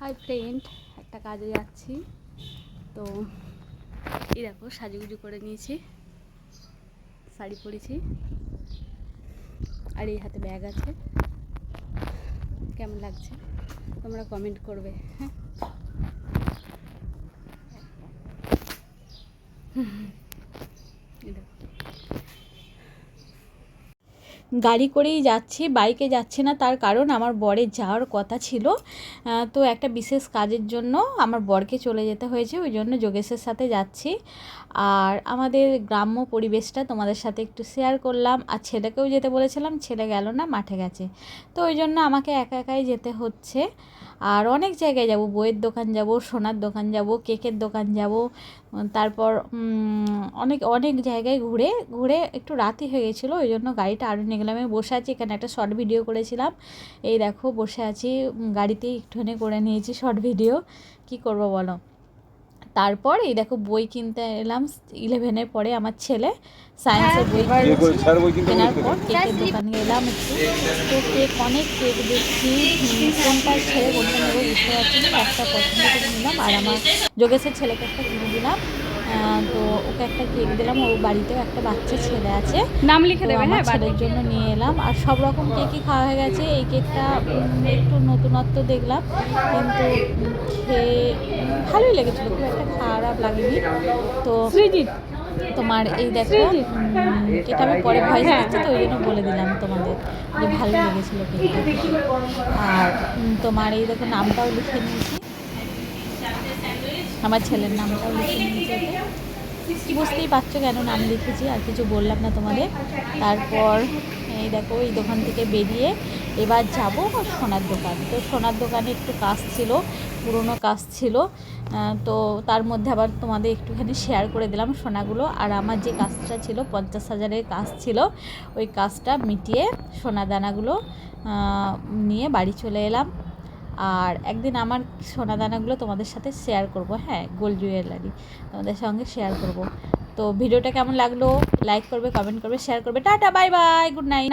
Hi friend, একটা কাজে যাচ্ছি। তো এই দেখো, সাজুগুজু করে নিয়েছি, শাড়ি পরেছি। আর এই হাতে ব্যাগ আছে। কেমন লাগছে? তোমরা কমেন্ট করবে হ্যাঁ এই দেখো। গাড়ি করেই যাচ্ছি বাইকে যাচ্ছি না। তার কারণ আমার বরের যাওয়ার কথা ছিল। তো একটা বিশেষ কাজের জন্য আমার বরকে চলে যেতে হয়েছে। ওই জন্য যোগেশের সাথে যাচ্ছি। আর আমাদের গ্রাম্য পরিবেশটা তোমাদের সাথে একটু শেয়ার করলাম। আর ছেলেকেও যেতে বলেছিলাম, ছেলে গেল না, মাঠে গেছে। তো ওই জন্য আমাকে একা একাই যেতে হচ্ছে। আর অনেক জায়গায় যাব, বইয়ের দোকান যাব, সোনার দোকান যাব, কেকের দোকান যাব। তারপর অনেক অনেক জায়গায় ঘুরে ঘুরে একটু রাতি হয়ে গেছিল। ওই জন্য গাড়িটা আরও গেলাম আমি বসে আছি এখানে একটা শর্ট ভিডিও করেছিলাম। এই দেখো বসে আছি উম, গাড়িতেই একটুখানি করে নিয়েছি শর্ট ভিডিও কি করব বলো? তারপর এই দেখো বই কিনতে এলাম ইলেভেনের পরে আমার ছেলে সায়েন্সের বই কিনতে কেনার পর কেকের দোকানে এলাম একটু। তো কেক অনেক কেক দেখছি কোনটা ছেলে কোনটা নেব বুঝতে পারছি একটা পছন্দ করে নিলাম। আর আমার যোগেশের ছেলেকে একটা কিনে দিলাম। তো ওকে একটা কেক দিলাম ওর বাড়িতেও একটা বাচ্চা ছেলে আছে। নাম লিখে দেবে হ্যাঁ ছেলের জন্য নিয়ে এলাম। আর সব রকম কেকই খাওয়া হয়ে গেছে। এই কেকটা একটু নতুনত্ব দেখলাম কিন্তু খেয়ে ভালোই লেগেছিলো খুব একটা খারাপ লাগেনি। তো সৃজিত তোমার এই দেখো এটা আমি পরে ভয়েস হ্যাঁ। দিচ্ছি তো ওই জন্য বলে দিলাম তোমাদের যে ভালো লেগেছিলো কেকটা আর তোমার এই দেখো নামটাও লিখে নিয়েছি। আমার ছেলের নামটাও লিখে নিয়েছি। বুঝতেই পারছ কেন নাম লিখেছি? আর কিছু বললাম না তোমাদের। তারপর, এই দেখো, এই দোকান থেকে বেরিয়ে এবার যাব সোনার দোকান। তো সোনার দোকানে একটু কাজ ছিল, পুরনো কাজ ছিল। তো তার মধ্যে আবার তোমাদের একটুখানি শেয়ার করে দিলাম সোনাগুলো। আর আমার যে কাজটা ছিল, পঞ্চাশ হাজারের কাজ ছিল, ওই কাজটা মিটিয়ে সোনা দানাগুলো নিয়ে বাড়ি চলে এলাম। আর একদিন আমার সোনা দানাগুলো তোমাদের সাথে শেয়ার করব হ্যাঁ গোল্ড জুয়েলারি তোমাদের সঙ্গে শেয়ার করব। তো ভিডিওটা কেমন লাগল? লাইক করবে কমেন্ট করবে শেয়ার করবে। Tata bye bye good night